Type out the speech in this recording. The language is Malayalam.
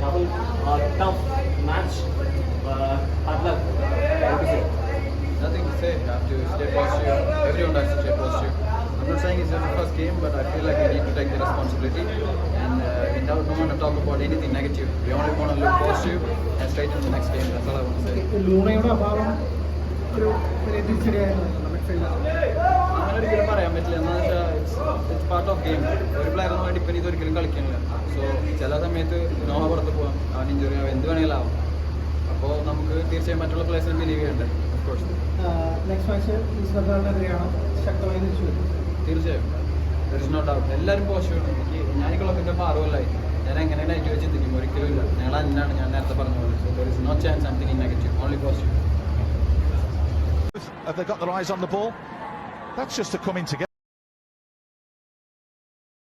Rahul, uh, tough match. Uh, hard luck. What to say? Nothing to say. You have to stay positive. Everyone has to stay positive. I'm not saying it's the first game, but I feel like we need to take the responsibility and uh, we don't, don't want to talk about anything negative. We only want to look positive and straight into the next game. That's all I want to say. Part of game ഒരു പ്ലെയറിന് വേണ്ടി ഇപ്പം ഇതൊരിക്കലും കളിക്കാനില്ല സോ ചില സമയത്ത് നോഹ പുറത്ത് പോകാം അവൻ ഇഞ്ചുറി ആവാം. എന്ത് വേണമെങ്കിലും ആവാം. അപ്പോൾ നമുക്ക് തീർച്ചയായും മറ്റുള്ള പ്ലേസിനും ബിലീവ് ചെയ്യണ്ടേ of course next match east ബംഗാളിനെതിരെയാണ് ശക്തമായി തിരിച്ചു തീർച്ചയായും. നോ ഡൗട്ട് എല്ലാവരും പോസിറ്റീവാണ് എനിക്ക് ഞാൻ ഈ ക്ലബിന്റെ പാറുമല്ലായി ഞാൻ എങ്ങനെ നെഗറ്റീവ് ചിന്തിക്കും? ഒരിക്കലും ഇല്ല. ഞങ്ങൾ അന്നാണ് ഞാൻ നേരത്തെ പറഞ്ഞ പോലെ. So there is no chance I in negative only positive Have they got their eyes on the ball? That's just a coming together.